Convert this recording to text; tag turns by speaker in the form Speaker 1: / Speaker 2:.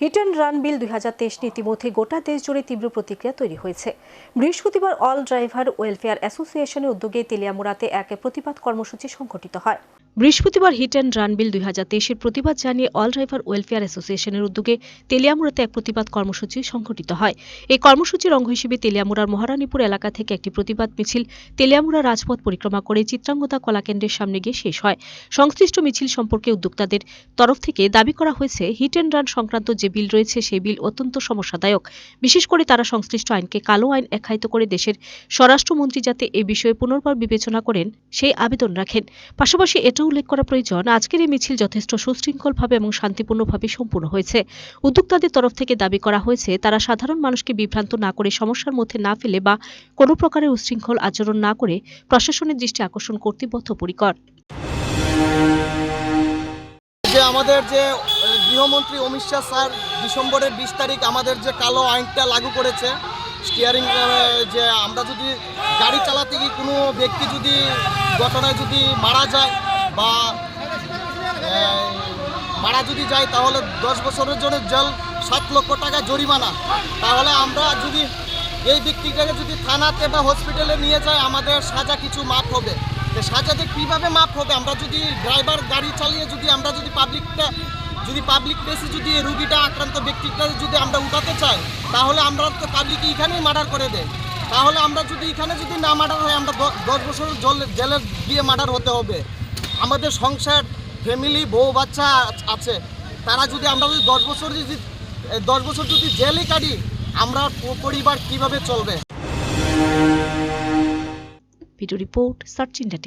Speaker 1: Hit and run বিল দুই হাজার তেইশ ইতিমধ্যে গোটা দেশ জুড়ে তীব্র প্রতিক্রিয়া তৈরি হয়েছে। বৃহস্পতিবার অল ড্রাইভার ওয়েলফেয়ার অ্যাসোসিয়েশনের উদ্যোগে তেলিয়ামুড়াতে এক প্রতিবাদ কর্মসূচি সংঘটিত হয়। বৃহস্পতিবার হিট অ্যান্ড রান বিল দুই হাজার তেইশের প্রতিবাদ জানিয়ে অল ড্রাইভার ওয়েলফেয়ার অ্যাসোসিয়েশনের উদ্যোগে তেলিয়ামুড়াতে এক প্রতিবাদ কর্মসূচি সংঘটিত হয়। এই কর্মসূচির অঙ্গ হিসেবে তেলিয়ামুড়ার মহারানীপুর এলাকা থেকে একটি প্রতিবাদ মিছিল তেলিয়ামুড়া রাজপথ পরিক্রমা করে চিত্রাঙ্গদা কলাকেন্দ্রের সামনে গিয়ে শেষ হয়। সংশ্লিষ্ট মিছিল সম্পর্কে উদ্যোক্তাদের তরফ থেকে দাবি করা হয়েছে, হিট অ্যান্ড রান সংক্রান্ত যে বিল রয়েছে সেই বিল অত্যন্ত সমস্যাদায়ক। বিশেষ করে তারা সংশ্লিষ্ট আইনকে কালো আইন একায়িত করে দেশের স্বরাষ্ট্রমন্ত্রী যাতে এ বিষয়ে পুনর্বার বিবেচনা করেন, সেই আবেদন রাখেন। পাশাপাশি এটাও উল্লেখ করা প্রয়োজন। আজকের এই মিছিল যথেষ্ট সুশৃঙ্খলভাবে এবং শান্তিপূর্ণভাবে সম্পূর্ণ হয়েছে। উদ্যোক্তাদের তরফ থেকে দাবি করা হয়েছে, তারা সাধারণ মানুষকে বিভ্রান্ত না করে সমস্যার মধ্যে না ফেলে বা কোনো প্রকারের উচ্ছৃঙ্খল আচরণ না করে প্রশাসনের দৃষ্টি আকর্ষণ করতে বদ্ধপরিকর।
Speaker 2: যে আমাদের যে গৃহমন্ত্রী অমিত শাহ স্যার ডিসেম্বরের বিশ তারিখ আমাদের যে কালো আইনটা লাগু করেছে স্টিয়ারিং যে আমরা যদি গাড়ি চালাতে গিয়ে কোনো ব্যক্তি যদি ঘটনায় যদি মারা যায় বা মারা যদি যায় তাহলে দশ বছরের জন্য জেল, সাত লক্ষ টাকা জরিমানা। তাহলে আমরা যদি এই ব্যক্তিটাকে যদি থানাতে বা হসপিটালে নিয়ে যায়, আমাদের সাজা কিছু মাপ হবে। সাজাতে কীভাবে মাপ হবে? আমরা যদি ড্রাইভার গাড়ি চালিয়ে যদি আমরা যদি পাবলিকটা, যদি পাবলিক প্লেসে যদি রুগীটা আক্রান্ত ব্যক্তিটা যদি আমরা উঠাতে চাই, তাহলে আমরা তো পাবলিক এখানেই মার্ডার করে দেয়। তাহলে আমরা যদি এখানে যদি না মার্ডার হয়, আমরা দশ বছর জল- জেলে গিয়ে মার্ডার হতে হবে। আমাদের সংসার ফ্যামিলি বউ, বাচ্চা আছে। তারা যদি আমরা যদি দশ বছর যদি দশ বছর যদি জেলে কাটি, আমরা পরিবার কীভাবে চলবে?
Speaker 1: Video report search India